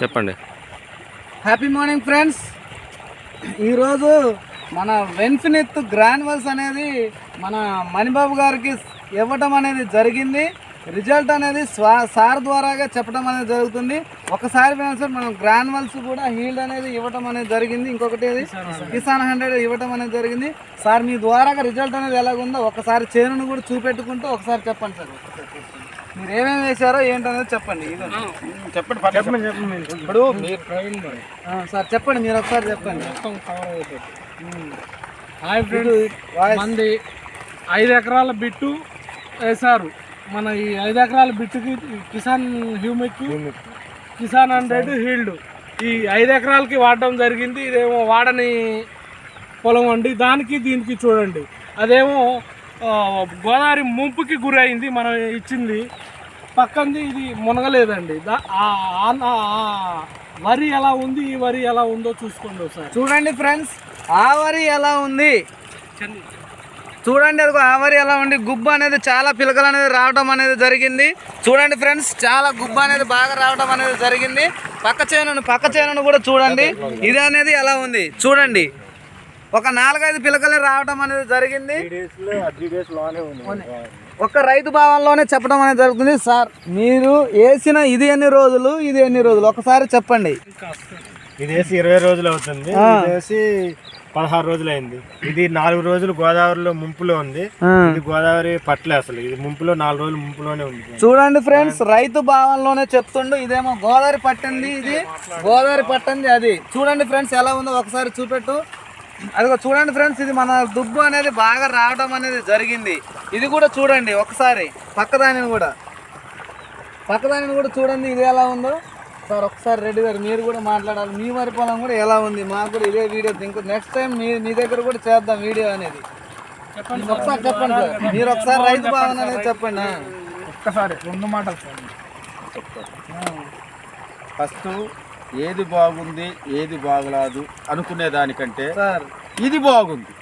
చెప్పండి. Happy morning friends ఈరోజు మన వెన్ఫినిత్ గ్రాన్యువల్స్ అనేది మన మణిబాబు గారికి ఇవ్వటం అనేది జరిగింది. రిజల్ట్ అనేది స్వా సార్ ద్వారాగా చెప్పడం అనేది జరుగుతుంది. ఒకసారి సార్ మనం గ్రాన్యువల్స్ కూడా హీల్డ్ అనేది ఇవ్వటం అనేది జరిగింది. ఇంకొకటి అది కిసాన్ హండ్రెడ్ ఇవ్వటం అనేది జరిగింది. సార్ మీ ద్వారాగా రిజల్ట్ అనేది ఎలాగుందో ఒకసారి చేనును కూడా చూపెట్టుకుంటూ ఒకసారి చెప్పండి సార్. మీరు ఏమేమి వేశారో ఏంటనేది చెప్పండి ఇదండి చెప్పండి చెప్పండి ఇప్పుడు మీరు ఆ, సార్ చెప్పండి మీరు ఒకసారి చెప్పండి. మొత్తం కవర్. Hi voice. మంది ఐదు ఎకరాల బిట్టు వేశారు. మన ఈ ఐదు ఎకరాల బిట్టుకి ఈ Kisan humic. Kisan hundred yield. ఈ ఐదు ఎకరాలకి వాడడం జరిగింది. ఇదేమో వాడని పొలం అండి. దానికి దీనికి చూడండి. అదేమో గోదావరి ముంపుకి గురైంది మనం ఇచ్చింది. పక్కంది ఇది మునగలేదండి. ఆ- ఆ- ఆ వరి ఎలా ఉంది ఈ వరి ఎలా ఉందో చూసుకోండి ఒకసారి. చూడండి ఫ్రెండ్స్ ఆవరి ఎలా ఉంది? చూడండి అదిగో ఆవరి ఎలా ఉంది? గుబ్బ అనేది చాలా పిలకలు అనేది రావడం అనేది జరిగింది. చూడండి ఫ్రెండ్స్ చాలా గుబ్బ అనేది బాగా రావడం అనేది జరిగింది. పక్క చేనును పక్క చేనును కూడా చూడండి. ఇది అనేది ఎలా ఉంది? చూడండి. ఒక నాలుగైదు పిలకలు రావడం అనేది జరిగింది. ఒక రైతు భావంలోనే చెప్పడం అనేది జరుగుతుంది. సార్ మీరు వేసిన ఇది ఎన్ని రోజులు ఇది ఎన్ని రోజులు? ఒకసారి చెప్పండి. ఇది వేసి ఇరవై రోజులు అవుతుంది. వేసి పదహారు రోజులు అయింది. ఇది నాలుగు రోజులు గోదావరిలో ముంపులో ఉంది. ఇది గోదావరి పట్లే అసలు. ఇది ముంపులో నాలుగు రోజులు ముంపులోనే ఉంది. చూడండి ఫ్రెండ్స్ రైతు భావంలోనే చెప్తుండు ఇదేమో గోదావరి పట్టింది ఇది. గోదావరి పట్టింది అది. చూడండి ఫ్రెండ్స్ ఎలా ఉందో ఒకసారి చూపెట్టు. అదిగో చూడండి ఫ్రెండ్స్ ఇది మన దుబ్బు అనేది బాగా రావడం అనేది జరిగింది. ఇది కూడా చూడండి ఒకసారి పక్కదానిని కూడా. పక్కదానిని కూడా చూడండి ఇది ఎలా ఉందో. సార్ ఒకసారి రెడ్డి గారు మీరు కూడా మాట్లాడాలి. మీ వరి పొలం కూడా ఎలా ఉంది? మాకు కూడా ఇదే వీడియో ఇంకో నెక్స్ట్ టైం మీ మీ దగ్గర కూడా చేద్దాం వీడియో అనేది. చెప్పండి ఒకసారి చెప్పండి. సార్. మీరు ఒకసారి రైతు భావన అనేది చెప్పండి. ఒక్కసారి రెండు మాటలు సార్. ఫస్ట్ ఏది బాగుంది ఏది బాగలాదు అనుకునే దానికంటే సార్. ఇది బాగుంది.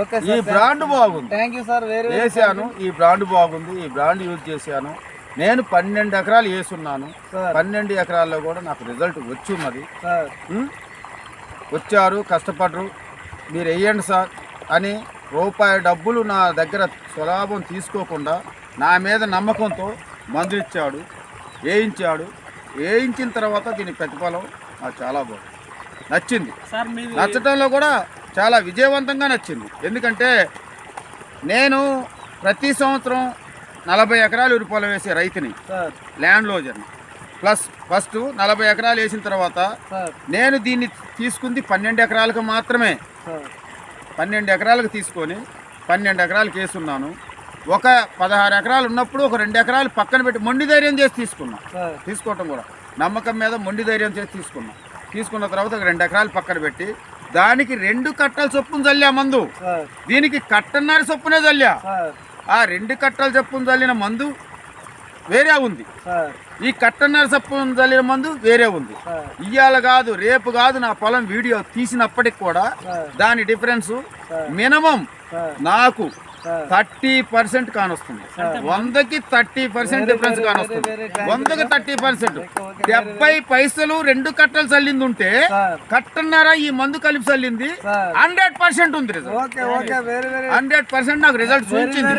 ఓకే ఈ బ్రాండ్ బాగుంది. థ్యాంక్ యూ సార్ వేసాను ఈ బ్రాండ్ బాగుంది ఈ బ్రాండ్ యూజ్ చేశాను. నేను పన్నెండు ఎకరాలు వేసున్నాను సార్. పన్నెండు ఎకరాల్లో కూడా నాకు రిజల్ట్ వచ్చిన్నది. సార్. ఉం? వచ్చారు కష్టపడరు. మీరు వేయండి సార్ అని రూపాయి డబ్బులు నా దగ్గర స్వలాభం తీసుకోకుండా నా మీద నమ్మకంతో మందులు ఇచ్చాడు వేయించాడు. వేయించిన తర్వాత దీని ప్రతిఫలం నాకు చాలా బాగుంది. నచ్చింది. నచ్చటంలో కూడా చాలా విజయవంతంగా నచ్చింది. ఎందుకంటే నేను ప్రతి సంవత్సరం నలభై ఎకరాలు ఉరి పొలం వేసే రైతుని ల్యాండ్ లోజర్ని ప్లస్ ఫస్ట్ నలభై ఎకరాలు వేసిన తర్వాత నేను దీన్ని తీసుకుంది పన్నెండు ఎకరాలకు మాత్రమే. పన్నెండు ఎకరాలకు తీసుకొని పన్నెండు ఎకరాలకు వేసున్నాను. ఒక పదహారు ఎకరాలు ఉన్నప్పుడు ఒక రెండు ఎకరాలు పక్కన పెట్టి మొండి ధైర్యం చేసి తీసుకున్నాను సార్ తీసుకోవటం కూడా. నమ్మకం మీద మొండి ధైర్యం చేసి తీసుకున్నాం. తీసుకున్న తర్వాత ఒక రెండు ఎకరాలు పక్కన పెట్టి దానికి రెండు కట్టల చొప్పున చల్లా మందు. దీనికి కట్టన్నర చొప్పునే చల్లా ఆ. రెండు కట్టల చొప్పున చల్లిన మందు వేరే ఉంది. ఈ కట్టన్నర చొప్పున చల్లిన మందు వేరే ఉంది. ఇయ్యాల కాదు రేపు కాదు నా పొలం వీడియో తీసినప్పటికి కూడా దాని డిఫరెన్స్. మినిమం నాకు థర్టీ పర్సెంట్ కానొస్తుంది వందకి థర్టీ పర్సెంట్ డిఫరెన్స్ కానొస్తుంది వందకి. Thirty percent. డెబ్బై పైసలు రెండు కట్టలు చల్లింది ఉంటే కట్టన్నర ఈ మందు కలిపి చల్లింది హండ్రెడ్ పర్సెంట్ ఉంది result okay okay very very. Hundred percent నాకు రిజల్ట్ చూపించింది.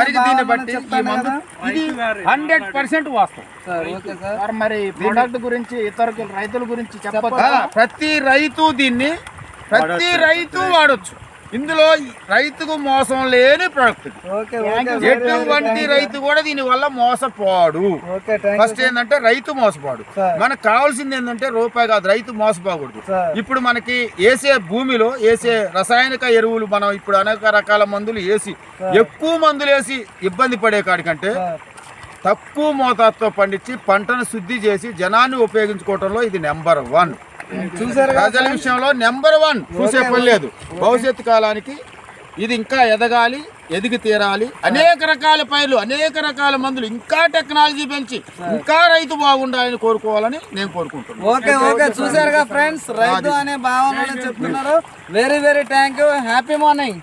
మరి దీన్ని బట్టి ఈ చెప్తాను మందు కదా? ఇది హండ్రెడ్ పర్సెంట్ వాస్తవం. సార్ ఓకే సార్ సార్ మరి ప్రోడక్ట్ గురించి ఇతర రైతుల గురించి చెప్పొచ్చు ప్రతి రైతు దీన్ని ప్రతి రైతు వాడొచ్చు. ఇందులో రైతుకు మోసం లేని ప్రొడక్ట్ ఎటువంటి రైతు కూడా దీని వల్ల మోసపోడు. ఫస్ట్ ఏంటంటే రైతు మోసపోడు. మనకు కావాల్సింది ఏంటంటే రూపాయి కాదు రైతు మోసపోకూడదు. ఇప్పుడు మనకి వేసే భూమిలో వేసే రసాయనిక ఎరువులు మనం ఇప్పుడు అనేక రకాల మందులు వేసి ఎక్కువ మందులు వేసి ఇబ్బంది పడే కాడికంటే తక్కువ మోతాదుతో పండించి పంటను శుద్ధి చేసి జనాన్ని ఉపయోగించుకోవడంలో ఇది నెంబర్ వన్. చూసారు ప్రజల విషయంలో నెంబర్ వన్. చూసే పని లేదు. భవిష్యత్తు కాలానికి ఇది ఇంకా ఎదగాలి ఎదిగి తీరాలి. అనేక రకాల పైర్లు అనేక రకాల మందులు ఇంకా టెక్నాలజీ పెంచి ఇంకా రైతు బాగుండాలని కోరుకోవాలని నేను కోరుకుంటున్నాను. ఓకే ఓకే చూసారుగా ఫ్రెండ్స్ రైతు అనే భావనలో చెప్తున్నారు. Very very thank you happy morning